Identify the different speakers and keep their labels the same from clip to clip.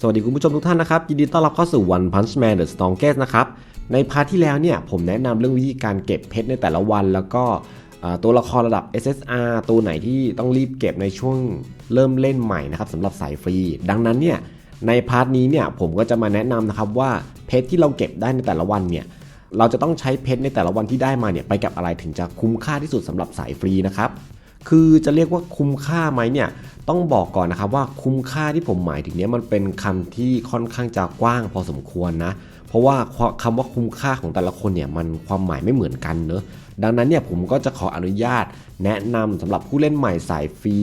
Speaker 1: สวัสดีคุณผู้ชมทุกท่านนะครับ ยินดีต้อนรับเข้าสู่ One Punch Man The Strongest นะครับ ในพาร์ทที่แล้วเนี่ยผมแนะนำเรื่องวิธีการเก็บเพชรในแต่ละวัน แล้วก็ตัวละครระดับ SSR ตัวไหนที่ต้องรีบเก็บในช่วงเริ่มเล่นใหม่นะครับสำหรับสายฟรี ดังนั้นเนี่ยในพาร์ทนี้เนี่ยผมก็จะมาแนะนำนะครับว่าเพชรที่เราเก็บได้ในแต่ละวันเนี่ยเราจะต้องใช้เพชรในแต่ละวันที่ได้มาเนี่ยไปกับอะไรถึงจะคุ้มค่าที่สุดสำหรับสายฟรีนะครับคือจะเรียกว่าคุ้มค่าไหมเนี่ย ต้องบอกก่อนนะครับว่าคุ้มค่าที่ผมหมายถึงเนี้ยมันเป็นคำที่ค่อนข้างจะกว้างพอสมควรนะ เพราะว่าคำว่าคุ้มค่าของแต่ละคนเนี่ยมันความหมายไม่เหมือนกันเนอะดังนั้นเนี่ยผมก็จะขออนุญาต แนะนำสำหรับผู้เล่นใหม่สายฟรี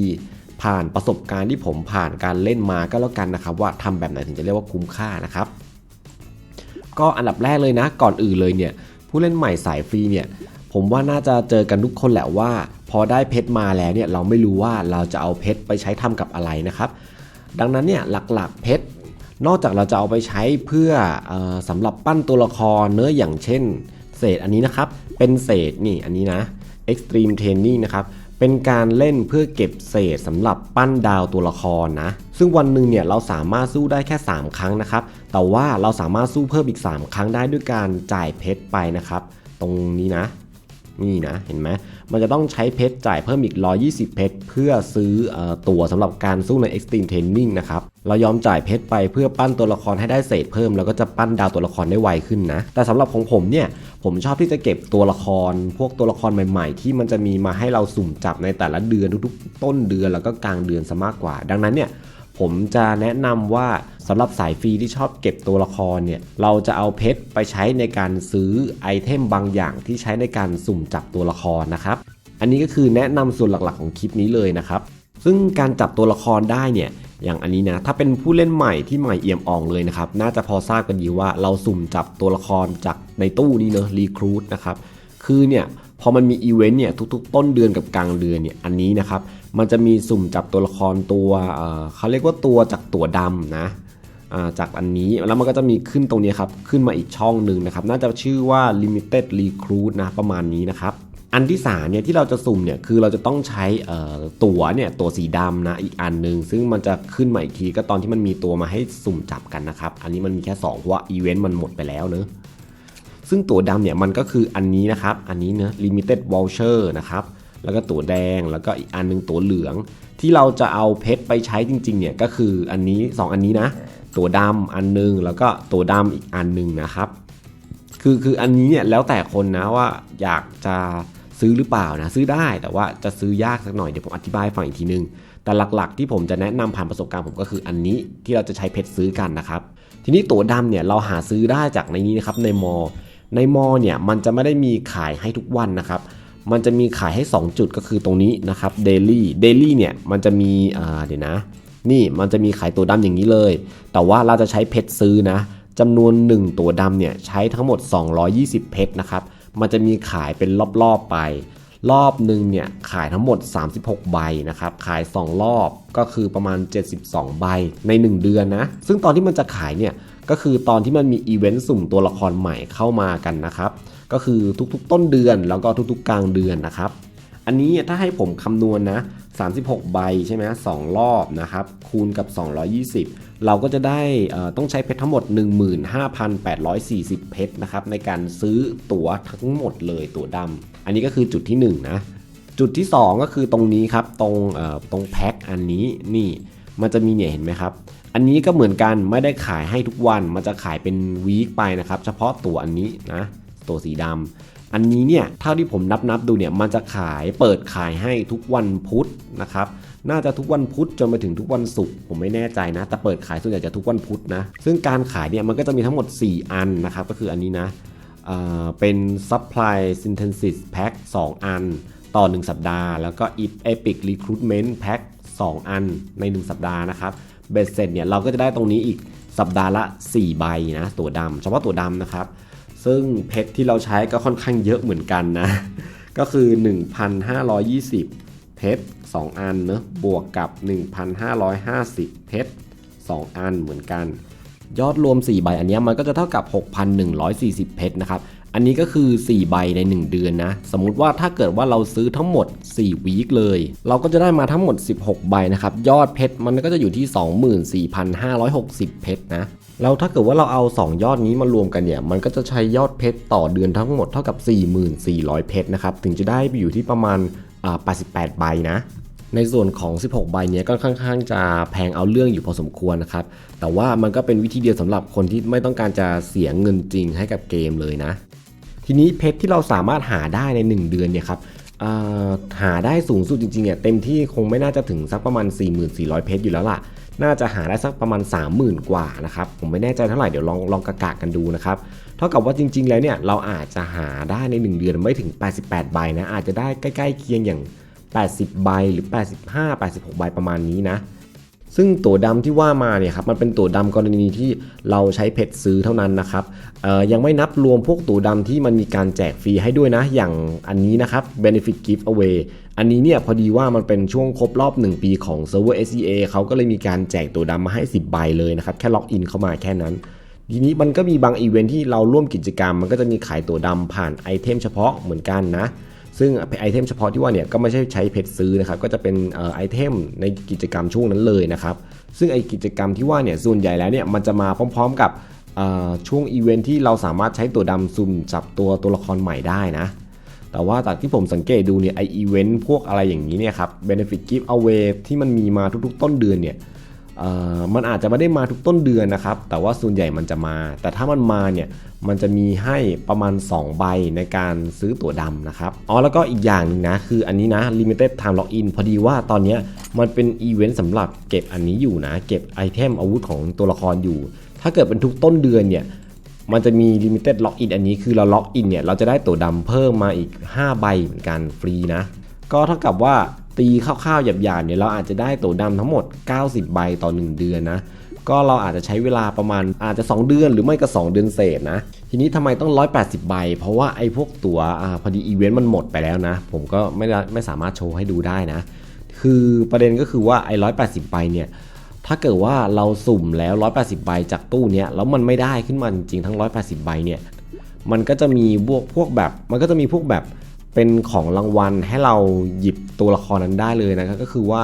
Speaker 1: ผ่านประสบการณ์ที่ผมผ่านการเล่นมาก็แล้วกันนะครับ ว่าทำแบบไหนถึงจะเรียกว่าคุ้มค่านะครับ ก็อันดับแรกเลยนะ ก่อนอื่นเลยเนี่ยผู้เล่นใหม่สายฟรีเนี่ย ผมว่าน่าจะเจอกันทุกคนแหละว่า พอได้เพชรมาแล้วเนี่ยเราไม่รู้ว่าเราจะเอาเพชรไปใช้ทำกับอะไรนะครับ ดังนั้นเนี่ยหลักๆเพชรนอกจากเราจะเอาไปใช้เพื่อออสำหรับปั้นตัวละครเนื้ออย่างเช่น เศษอันนี้นะครับ เป็นเศษนี่อันนี้นะ Extreme Training นะครับเป็นการเล่นเพื่อเก็บเศษสำหรับปั้นดาวตัวละครนะ ซึ่งวันหนึ่งเนี่ยเราสามารถสู้ได้แค่ 3 ครั้งนะครับ แต่ว่าเราสามารถสู้เพิ่มอีก 3 ครั้งได้ด้วยการจ่ายเพชรไปนะครับ ตรงนี้นะ นี่นะเห็นไหมมันจะต้องใช้เพชรจ่ายเพิ่มอีก 120 เพชรเพื่อซื้ออตั๋วสำหรับการสู้ใน Extreme Training นะครับเรายอมจ่ายเพชรไปเพื่อปั้นตัวละครให้ได้เศษเพิ่ม แล้วก็จะปั้นดาวตัวละครได้ไวขึ้นนะ แต่สำหรับของผมเนี่ยผมชอบที่จะเก็บตัวละคร พวกตัวละครใหม่ๆ ที่มันจะมีมาให้เราสุ่มจับในแต่ละเดือนทุกๆ ต้นเดือนแล้วก็กลางเดือนซะมากกว่า ดังนั้นเนี่ย ผมจะแนะนำว่าสำหรับสายฟรีที่ชอบเก็บตัวละครเนี่ย เราจะเอาเพชรไปใช้ในการซื้อไอเทมบางอย่างที่ใช้ในการสุ่มจับตัวละครนะครับ อันนี้ก็คือแนะนำส่วนหลักๆของคลิปนี้เลยนะครับ ซึ่งการจับตัวละครได้เนี่ยอย่างอันนี้นะ ถ้าเป็นผู้เล่นใหม่ที่ใหม่เอี่ยมอ่องเลยนะครับ น่าจะพอทราบกันดีว่าเราสุ่มจับตัวละครจากในตู้นี้เนอะรีครูดนะครับ คือเนี่ยพอมันมีอีเวนต์เนี่ยทุกๆ ต้นเดือนกับกลางเดือนเนี่ยอันนี้นะครับ มันจะมีสุ่มจับตัวละครตัวเขาเรียกว่าตัวจากตัวดำนะจากอันนี้แล้วมันก็จะมีขึ้นตรงนี้ครับ ขึ้นมาอีกช่องหนึ่งนะครับ น่าจะชื่อว่า limited recruit นะประมาณนี้นะครับ อันที่สามเนี่ยที่เราจะสุ่มเนี่ยคือเราจะต้องใช้ตั๋วเนี่ยตัวสีดำนะอีกอันหนึ่งซึ่งมันจะขึ้นมาอีกทีก็ตอนที่มันมีตัวมาให้สุ่มจับกันนะครับ อันนี้มันมีแค่2เพราะว่าอีเวนต์มันหมดไปแล้วเนอะซึ่งตั๋วดำเนี่ยมันก็คืออันนี้นะครับ อันนี้เนะ limited voucher นะครับ แล้วก็ตั๋วแดง แล้วก็อีกอันหนึงตั๋วเหลือง ที่เราจะเอาเพชรไปใช้จริงๆเนี่ยก็คืออันนี้ 2 อันนี้นะ ตั๋วดำอันหนึง แล้วก็ตั๋วดำอีกอันหนึงนะครับ คือคืออันนี้เนี่ยแล้วแต่คนนะว่าอยากจะซื้อหรือเปล่านะซื้อได้แต่ว่าจะซื้อยากสักหน่อยเดี๋ยวผมอธิบายให้ฟังอีกทีนึง แต่หลักๆ ที่ผมจะแนะนำผ่านประสบการณ์ผมก็คืออันนี้ที่เราจะใช้เพชรซื้อกันนะครับ ทีนี้ตั๋วดำเนี่ยเราหาซื้อได้จากในนี้นะครับในมอ ในมอเนี่ยมันจะไม่ได้มีขายให้ทุกวันนะครับ มันจะมีขายให้ 2 จุดก็คือตรงนี้นะครับเดลี่เดลี่เนี่ยมันจะมีอ่าเดี๋ยวนะ นี่มันจะมีขายตัวดำอย่างนี้เลย แต่ว่าเราจะใช้เพชรซื้อนะจำนวน 1 ตัวดำเนี่ยใช้ทั้งหมด 220 เพชรนะครับ มันจะมีขายเป็นรอบๆไป รอบหนึ่งเนี่ยขายทั้งหมด 36 ใบนะครับ ขาย 2 รอบก็คือประมาณ 72 ใบใน 1 เดือนนะ ซึ่งตอนที่มันจะขายเนี่ยก็คือตอนที่มันมีอีเวนต์สุ่มตัวละครใหม่เข้ามากันนะครับ ก็คือทุกๆ ต้นเดือนแล้วก็ทุกๆ กลางเดือนนะครับ อันนี้ถ้าให้ผมคำนวณนะ36 ใบใช่ไหมสองรอบนะครับคูณกับ 220 เราก็จะได้ต้องใช้เพชรทั้งหมด 15,840 เพชรนะครับในการซื้อตั๋วทั้งหมดเลยตั๋วดำอันนี้ก็คือจุดที่ 1 นะ จุดที่ 2 ก็คือตรงนี้ครับตรงตรงแพ็คอันนี้นี่มันจะมีเนี่ยเห็นไหมครับ อันนี้ก็เหมือนกันไม่ได้ขายให้ทุกวันมันจะขายเป็นวีคไปนะครับ เฉพาะตัวอันนี้นะ ตัวสีดำอันนี้เนี่ยเท่าที่ผมนับนับดูเนี่ยมันจะขายเปิดขายให้ทุกวันพุธนะครับน่าจะทุกวันพุธจนไปถึงทุกวันศุกร์ผมไม่แน่ใจนะ แต่เปิดขายส่วนใหญ่จะทุกวันพุธนะ ซึ่งการขายเนี่ยมันก็จะมีทั้งหมด 4 อันนะครับ ก็คืออันนี้นะเเป็น supply synthesis pack 2 อัน ต่อ 1 สัปดาห์ แล้วก็ epic recruitment pack 2 อันใน 1 สัปดาห์นะครับเบสเสร็จเนี่ยเราก็จะได้ตรงนี้อีกสัปดาห์ละ 4 ใบนะ ตัวดำเฉพาะตัวดำนะครับ ซึ่งเพชรที่เราใช้ก็ค่อนข้างเยอะเหมือนกันนะ ก็คือ 1,520 เพชร 2 อันเนอะบวกกับ 1,550 เพชร 2 อันเหมือนกัน ยอดรวม 4 ใบอันนี้มันก็จะเท่ากับ 6,140 เพชรนะครับ อันนี้ก็คือ 4 ใบใน 1 เดือนนะ สมมุติว่าถ้าเกิดว่าเราซื้อทั้งหมด 4 วีคเลย เราก็จะได้มาทั้งหมด 16 ใบนะครับ ยอดเพชรมันก็จะอยู่ที่ 24,560 เพชรนะ แล้วถ้าเกิดว่าเราเอา 2 ยอดนี้มารวมกันเนี่ย มันก็จะใช้ยอดเพชรต่อเดือนทั้งหมดเท่ากับ 4,400 เพชรนะครับ ถึงจะได้ไปอยู่ที่ประมาณ88 ใบนะ ในส่วนของ 16 ใบเนี้ยก็ค่อนข้างจะแพงเอาเรื่องอยู่พอสมควรนะครับ แต่ว่ามันก็เป็นวิธีเดียวสำหรับคนที่ไม่ต้องการจะเสียเงินจริงให้กับเกมเลยนะ ทีนี้เพชรที่เราสามารถหาได้ใน 1 เดือนเนี่ยครับาหาได้สูงสุดจริงๆเนี่ยเต็มที่คงไม่น่าจะถึงสักประมาณ 4400 เพชรอยู่แล้วล่ะ น่าจะหาได้สักประมาณ 30,000 กว่านะครับผมไม่แน่ใจเท่าไหร่เดี๋ยวลองลองกะกะกันดูนะครับเท่ากับว่าจริง ๆ แล้วเนี่ยเราอาจจะหาได้ใน 1 เดือนไม่ถึง 88 ใบนะอาจจะได้ใกล้ ๆ เคียงอย่าง 80 ใบหรือ 85 86 ใบประมาณนี้นะ ซึ่งตัวดำที่ว่ามาเนี่ยครับมันเป็นตัวดำกรณีที่เราใช้เพชรซื้อเท่านั้นนะครับยังไม่นับรวมพวกตัวดำที่มันมีการแจกฟรีให้ด้วยนะ อย่างอันนี้นะครับ benefit giveaway อันนี้เนี่ยพอดีว่ามันเป็นช่วงครบรอบ 1 ปีของเซิร์ฟเวอร์ SEA เขาก็เลยมีการแจกตัวดำมาให้ 10 ใบเลยนะครับ แค่ล็อกอินเข้ามาแค่นั้น ทีนี้มันก็มีบางอีเวนท์ที่เราร่วมกิจกรรม มันก็จะมีขายตัวดำผ่านไอเทมเฉพาะเหมือนกันนะ ซึ่งไอเทมเฉพาะที่ว่าเนี่ยก็ไม่ใช่ใช้เพชรซื้อนะครับก็จะเป็นไอเทมในกิจกรรมช่วงนั้นเลยนะครับซึ่งไอกิจกรรมที่ว่าเนี่ยส่วนใหญ่แล้วเนี่ยมันจะมาพร้อม ๆ กับช่วงอีเวนท์ที่เราสามารถใช้ตัวดำซุ่มจับตัวตัวละครใหม่ได้นะแต่ว่าจากที่ผมสังเกตดูเนี่ยไออีเวนต์พวกอะไรอย่างนี้เนี่ยครับ benefit give away ที่มันมีมาทุกๆ ต้นเดือนเนี่ย มันอาจจะไม่ได้มาทุกต้นเดือนนะครับ แต่ว่าส่วนใหญ่มันจะมา แต่ถ้ามันมาเนี่ย มันจะมีให้ประมาณ 2 ใบในการซื้อตั๋วดำนะครับ อ๋อ แล้วก็อีกอย่างหนึงนะ คืออันนี้นะ limited time login พอดีว่าตอนนี้มันเป็นอีเวนต์สำหรับเก็บอันนี้อยู่นะ เก็บไอเทมอาวุธของตัวละครอยู่ ถ้าเกิดเป็นทุกต้นเดือนเนี่ย มันจะมี limited login อันนี้คือเราล็อกอินเนี่ย เราจะได้ตั๋วดำเพิ่มมาอีก 5 ใบเหมือนกันฟรีนะ ก็เท่ากับว่า ตีคร่าวๆหยาบๆเนี่ยเราอาจจะได้ตัวดำทั้งหมด 90 ใบต่อ 1 เดือนนะ ก็เราอาจจะใช้เวลาประมาณอาจจะ 2 เดือนหรือไม่ก็ 2 เดือนเศษนะ ทีนี้ทำไมต้อง 180 ใบ เพราะว่าไอ้พวกตั๋วอพอดีอีเวนต์มันหมดไปแล้วนะ ผมก็ไม่ได้ไม่สามารถโชว์ให้ดูได้นะ คือประเด็นก็คือว่าไอ้ 180 ใบเนี่ยถ้าเกิดว่าเราสุ่มแล้ว 180 ใบจากตู้เนี้ยแล้วมันไม่ได้ขึ้นมาจริงๆทั้ง 180 ใบเนี่ยมันก็จะมีพวกพวกแบบมันก็จะมีพวกแบบ เป็นของรางวัลให้เราหยิบตัวละครนั้นได้เลยนะครับก็คือว่า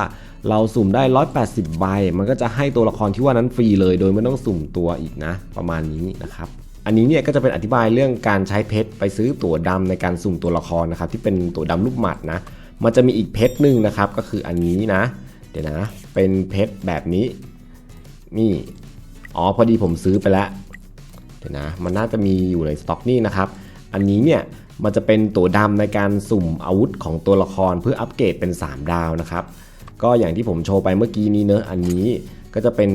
Speaker 1: เราสุ่มได้ 180 ใบ มันก็จะให้ตัวละครที่ว่านั้นฟรีเลย โดยไม่ต้องสุ่มตัวอีกนะ ประมาณนี้นะครับ อันนี้เนี่ยก็จะเป็นอธิบายเรื่องการใช้เพชรไปซื้อตั๋วดำในการสุ่มตัวละครนะครับที่เป็นตั๋วดำลูกหมัดนะ มันจะมีอีกเพชรหนึ่งนะครับก็คืออันนี้นะ เดี๋ยวนะ เป็นเพชรแบบนี้ นี่ อ๋อพอดีผมซื้อไปแล้ว เดี๋ยวนะ มันน่าจะมีอยู่ในสต็อกนี่นะครับ อันนี้เนี่ย มันจะเป็นตัวดำในการสุ่มอาวุธของตัวละครเพื่ออัปเกรดเป็น 3 ดาวนะครับ ก็อย่างที่ผมโชว์ไปเมื่อกี้นี้เนอะอันนี้ก็จะเป็น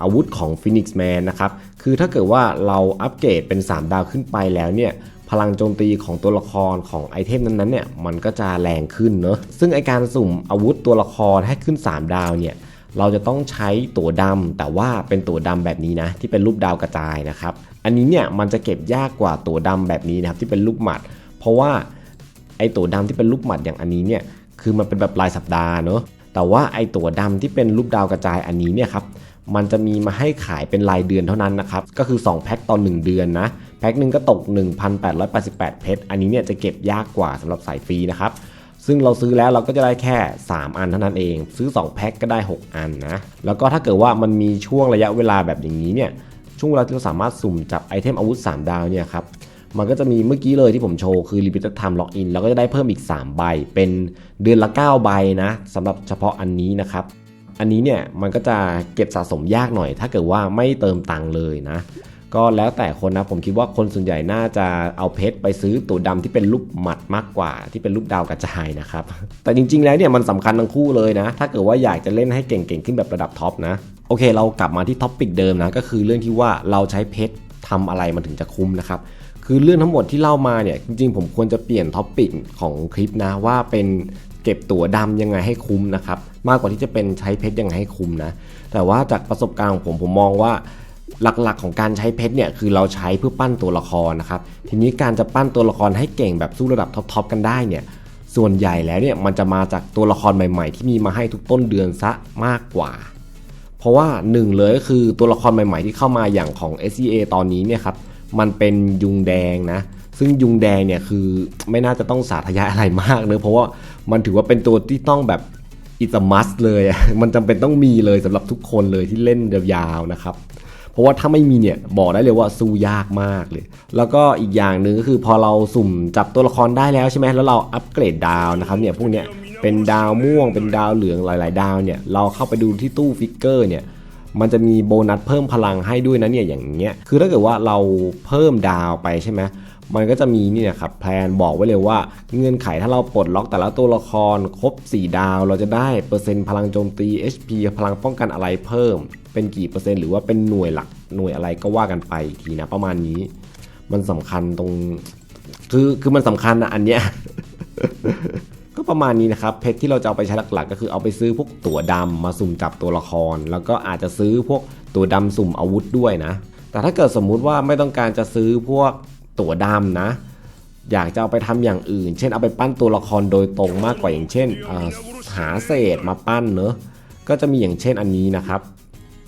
Speaker 1: อาวุธของ Phoenix Man นะครับ คือถ้าเกิดว่าเราอัปเกรดเป็น 3 ดาวขึ้นไปแล้วเนี่ย พลังโจมตีของตัวละครของไอเทมนั้นๆเนี่ย มันก็จะแรงขึ้นเนอะซึ่งไอการสุ่มอาวุธตัวละครให้ขึ้น 3 ดาวเนี่ย เราจะต้องใช้ตัวดำแต่ว่าเป็นตัวดำแบบนี้นะ ที่เป็นรูปดาวกระจายนะครับ อันนี้เนี่ยมันจะเก็บยากกว่าตัวดำแบบนี้นะครับที่เป็นลูกหมัด เพราะว่าไอตัวดำที่เป็นลูกหมัดอย่างอันนี้เนี่ยคือมันเป็นแบบรายสัปดาห์เนอะแต่ว่าไอตัวดำที่เป็นรูปดาวกระจายอันนี้เนี่ยครับมันจะมีมาให้ขายเป็นรายเดือนเท่านั้นนะครับ ก็คือ 2 แพ็คต่อ 1 เดือนนะ แพ็คหนึ่งก็ตก 1,888 เพชร อันนี้เนี่ยจะเก็บยากกว่าสำหรับสายฟรีนะครับ ซึ่งเราซื้อแล้วเราก็จะได้แค่ 3 อันเท่านั้นเอง ซื้อ 2 แพ็คก็ได้ 6 อันนะ แล้วก็ถ้าเกิดว่ามันมีช่วงระยะเวลาแบบอย่างนี้เนี่ย ช่วงเวลาที่เราสามารถสุ่มจับไอเทมอาวุธ 3 ดาวเนี่ยครับ มันก็จะมีเมื่อกี้เลยที่ผมโชว์คือ Limited Time Login แล้วก็จะได้เพิ่มอีก 3 ใบ เป็นเดือนละ 9 ใบนะสำหรับเฉพาะอันนี้นะครับ อันนี้เนี่ยมันก็จะเก็บสะสมยากหน่อย ถ้าเกิดว่าไม่เติมตังค์เลยนะ ก็แล้วแต่คนนะ ผมคิดว่าคนส่วนใหญ่น่าจะเอาเพชรไปซื้อตัวดำที่เป็นลูกหมัดมากกว่า ที่เป็นลูกดาวกระจายนะครับ แต่จริง ๆ แล้วเนี่ยมันสำคัญทั้งคู่เลยนะ ถ้าเกิดว่าอยากจะเล่นให้เก่งๆขึ้นแบบระดับท็อปนะโอเค เรากลับมาที่ท็อปปิกเดิมนะก็คือเรื่องที่ว่าเราใช้เพชรทำอะไรมันถึงจะคุ้มนะครับ คือเรื่องทั้งหมดที่เล่ามาเนี่ยจริงๆ ผมควรจะเปลี่ยนท็อปปิกของคลิปนะว่าเป็นเก็บตั๋วดำยังไงให้คุ้มนะครับมากกว่าที่จะเป็นใช้เพชรยังไงให้คุ้มนะแต่ว่าจากประสบการณ์ของผมผมมองว่าหลักๆ ของการใช้เพชรเนี่ยคือเราใช้เพื่อปั้นตัวละครนะครับทีนี้การจะปั้นตัวละครให้เก่งแบบสู้ระดับท็อปๆกันได้เนี่ยส่วนใหญ่แล้วเนี่ยมันจะมาจากตัวละครใหม่ ๆ ที่มีมาให้ทุกต้นเดือนซะมากกว่า เพราะว่าหนึ่งเลยก็คือตัวละครใหม่ ๆ ที่เข้ามาอย่างของ SCA ตอนนี้เนี่ยครับ มันเป็นยุงแดงนะ ซึ่งยุงแดงเนี่ยคือไม่น่าจะต้องสาธยายอะไรมากเนอะเพราะว่ามันถือว่าเป็นตัวที่ต้องแบบอิตมัสเลย มันจำเป็นต้องมีเลยสำหรับทุกคนเลยที่เล่นยาวๆนะครับ เพราะว่าถ้าไม่มีเนี่ยบอกได้เลยว่าสู้ยากมากเลย แล้วก็อีกอย่างหนึ่งก็คือพอเราสุ่มจับตัวละครได้แล้วใช่ไหมแล้วเราอัปเกรดดาวนะครับเนี่ยพวกเนี้ยเป็นดาวม่วงเป็นดาวเหลืองหลาย ๆ ดาวเนี่ยเราเข้าไปดูที่ตู้ฟิกเกอร์เนี่ย มันจะมีโบนัสเพิ่มพลังให้ด้วยนะเนี่ยอย่างเงี้ยคือถ้าเกิดว่าเราเพิ่มดาวไปใช่ไหมมันก็จะมีนี่นะครับแพลนบอกไว้เลยว่า เงื่อนไขถ้าเราปลดล็อกแต่ละตัวละครครบ 4 ดาว เราจะได้เปอร์เซ็นต์พลังโจมตี HP พลังป้องกันอะไรเพิ่ม เป็นกี่เปอร์เซ็นต์หรือว่าเป็นหน่วยหลักหน่วยอะไรก็ว่ากันไปทีนะประมาณนี้ มันสำคัญตรง คือคือมันสำคัญนะอันเนี้ย ประมาณนี้นะครับเพชรที่เราจะเอาไปใช้หลักๆ ก็คือเอาไปซื้อพวกตั๋วดำมาสุ่มจับตัวละคร แล้วก็อาจจะซื้อพวกตั๋วดำสุ่มอาวุธด้วยนะ แต่ถ้าเกิดสมมุติว่าไม่ต้องการจะซื้อพวกตั๋วดำนะ อยากจะเอาไปทำอย่างอื่น เช่นเอาไปปั้นตัวละครโดยตรงมากกว่าอย่างเช่นหาเศษมาปั้นเนอะก็จะมีอย่างเช่นอันนี้นะครับ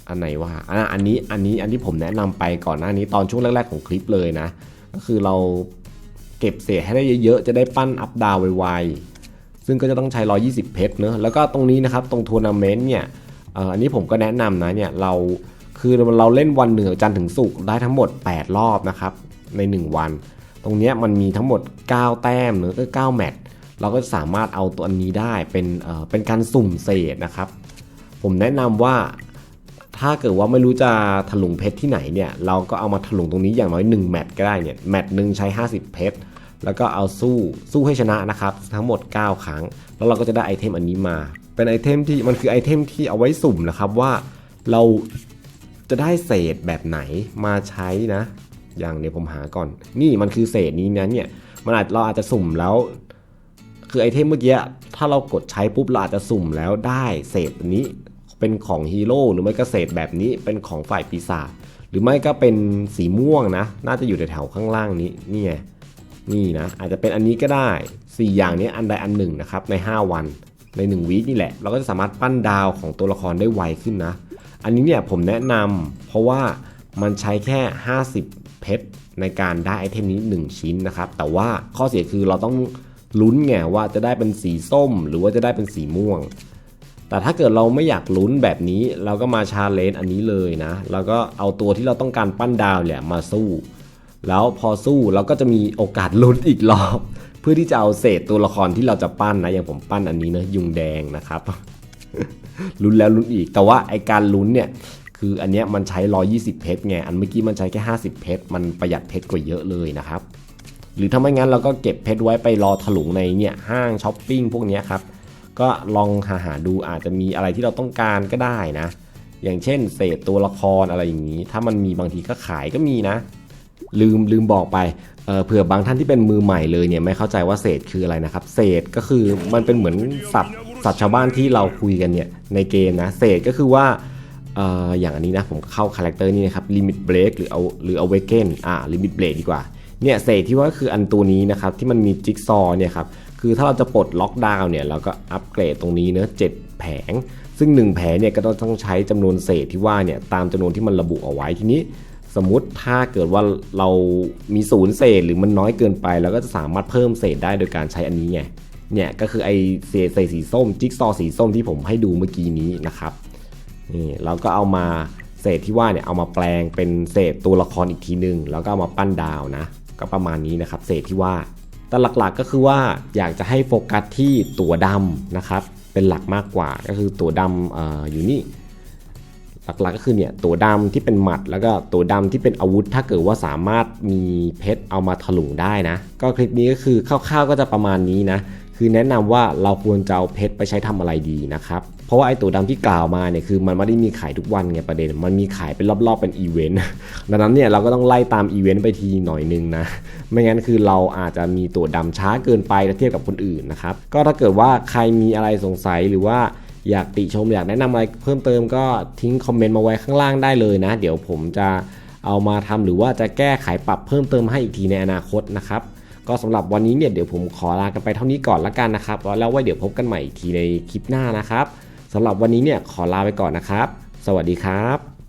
Speaker 1: อันไหนวะอะอันนี้อันนี้อันที่ผมแนะนำไปก่อนหน้านี้ตอนช่วงแรก ๆของคลิปเลยนะ ก็คือเราเก็บเศษให้ได้เยอะๆ จะได้ปั้นอัพดาวไว ซึ่งก็จะต้องใช้ 120 เพชรเนอะแล้วก็ตรงนี้นะครับตรงทัวร์นาเมนต์เนี่ยอันนี้ผมก็แนะนำนะเนี่ยเราคือเราเล่นวันเหนึ่งจันทร์ถึงศุกร์ได้ทั้งหมด 8 รอบนะครับใน 1 วัน ตรงนี้มันมีทั้งหมด 9 แต้มเนอะก็9แมตช์เราก็สามารถเอาตัวอันนี้ได้เป็นเอ่อเป็นการสุ่มเศษนะครับ ผมแนะนำว่าถ้าเกิดว่าไม่รู้จะถลุงเพชรที่ไหนเนี่ยเราก็เอามาถลุงตรงนี้อย่างน้อย 1 แมตช์ก็ได้เนี่ยแมตช์หนึ่งใช้ 50 เพชร แล้วก็เอาสู้สู้ให้ชนะนะครับ ทั้งหมด 9 ครั้ง แล้วเราก็จะได้ไอเทมอันนี้มา เป็นไอเทมที่มันคือไอเทมที่เอาไว้สุ่มนะครับว่าเราจะได้เศษแบบไหนมาใช้นะ อย่างเดี๋ยวผมหาก่อน นี่มันคือเศษนี้นะเนี่ยมันอาจเราอาจจะสุ่มแล้ว คือไอเทมเมื่อกี้ถ้าเรากดใช้ปุ๊บเราอาจจะสุ่มแล้วได้เศษนนี้เป็นของฮีโร่หรือไม่ก็เศษแบบนี้เป็นของฝ่ายปีศาจหรือไม่ก็เป็นสีม่วงนะ น่าจะอยู่แถวๆข้างล่างนี้นี่ไง นี่นะอาจจะเป็นอันนี้ก็ได้ 4 อย่างนี้อันใดอันหนึ่งนะครับใน 5 วันใน1วีคนี่แหละ เราก็จะสามารถปั้นดาวของตัวละครได้ไวขึ้นนะ อันนี้เนี่ยผมแนะนำเพราะว่ามันใช้แค่ 50 เพชรในการได้ไอเทมนี้ 1 ชิ้นนะครับ แต่ว่าข้อเสียคือเราต้องลุ้นไงว่าจะได้เป็นสีส้ม หรือว่าจะได้เป็นสีม่วง แต่ถ้าเกิดเราไม่อยากลุ้นแบบนี้ เราก็มาชาเลนจ์อันนี้เลยนะ แล้วก็เอาตัวที่เราต้องการปั้นดาวเนี่ยมาสู้ แล้วพอสู้เราก็จะมีโอกาสลุ้นอีกรอบ เพื่อที่จะเอาเศษตัวละครที่เราจะปั้นนะ อย่างผมปั้นอันนี้นะยุงแดงนะครับลุ้นแล้วลุ้นอีก แต่ว่าไอการลุ้นเนี่ยคืออันเนี้ยมันใช้ 120 เพชรไง อันเมื่อกี้มันใช้แค่ 50 เพชร มันประหยัดเพชรกว่าเยอะเลยนะครับ หรือถ้าไม่งั้นเราก็เก็บเพชรไว้ไปรอถลุงในเนี่ยห้างช้อปปิ้งพวกเนี้ยครับ ก็ลองหาหาดูอาจจะมีอะไรที่เราต้องการก็ได้นะ อย่างเช่นเศษตัวละครอะไรอย่างนี้ ถ้ามันมีบางทีก็ขายก็มีนะ ลืมลืมบอกไปเเผื่อบางท่านที่เป็นมือใหม่เลยเนี่ยไม่เข้าใจว่าเศษคืออะไรนะครับ เศษก็คือมันเป็นเหมือนสัตว์สัตว์ชาวบ้านที่เราคุยกันเนี่ยในเกมนะเศษก็คือว่าอออย่างอันนี้นะผมเข้าคาแรคเตอร์นี่นะครับ limit break หรือเอาหรือ awaken อ่า limit break ดีกว่าเนี่ยเศษที่ว่าคืออันตัวนี้นะครับที่มันมีจิ๊กซอว์เนี่ยครับคือถ้าเราจะปลดล็อกดาวน์เนี่ยเราก็อัปเกรดตรงนี้เนื้อะเจ็ดแผง ซึ่ง 1 แผงเนี่ยก็ต้องใช้จำนวนเศษที่ว่าเนี่ยตามจำนวนที่มันระบุเอาไว้ทีนี้ สมมติถ้าเกิดว่าเรามีศูนย์เศษหรือมันน้อยเกินไปเราก็จะสามารถเพิ่มเศษได้โดยการใช้อันนี้ไงเนี่ยก็คือไอเศษเศษสีส้มจิ๊กซอสีส้มที่ผมให้ดูเมื่อกี้นี้นะครับนี่เราก็เอามาเศษที่ว่าเนี่ยเอามาแปลงเป็นเศษตัวละครอีกทีหนึ่งแล้วก็เอามาปั้นดาวนะ ก็ประมาณนี้นะครับ เศษที่ว่า แต่หลักๆก็คือว่าอยากจะให้โฟกัสที่ตัวดำนะครับ เป็นหลักมากกว่าก็คือตัวดำอออยู่นี่ หลักๆก็คือเนี่ยตัวดำที่เป็นหมัด แล้วก็ตัวดำที่เป็นอาวุธ ถ้าเกิดว่าสามารถมีเพชรเอามาถลุงได้นะ ก็คลิปนี้ก็คือคร่าวๆก็จะประมาณนี้นะคือแนะนำว่าเราควรจะเอาเพชรไปใช้ทำอะไรดีนะครับเพราะว่าไอ้ตัวดำที่กล่าวมาเนี่ยคือมันไม่ได้มีขายทุกวันไงประเด็น มันมีขายเป็นรอบๆเป็นอีเวนต์ดังนั้นเนี่ยเราก็ต้องไล่ตามอีเวนต์ไปทีหน่อยนึงนะไม่งั้นคือเราอาจจะมีตัวดำช้าเกินไปเทียบกับคนอื่นนะครับก็ถ้าเกิดว่าใครมีอะไรสงสัยหรือว่า อยากติชมอยากแนะนำอะไรเพิ่มเติมก็ทิ้งคอมเมนต์มาไว้ข้างล่างได้เลยนะ เดี๋ยวผมจะเอามาทำหรือว่าจะแก้ไขปรับเพิ่มเติมให้อีกทีในอนาคตนะครับก็สำหรับวันนี้เนี่ยเดี๋ยวผมขอลากันไปเท่านี้ก่อนละกันนะครับแล้วไว้เดี๋ยวพบกันใหม่อีกทีในคลิปหน้านะครับสำหรับวันนี้เนี่ยขอลาไปก่อนนะครับ สวัสดีครับ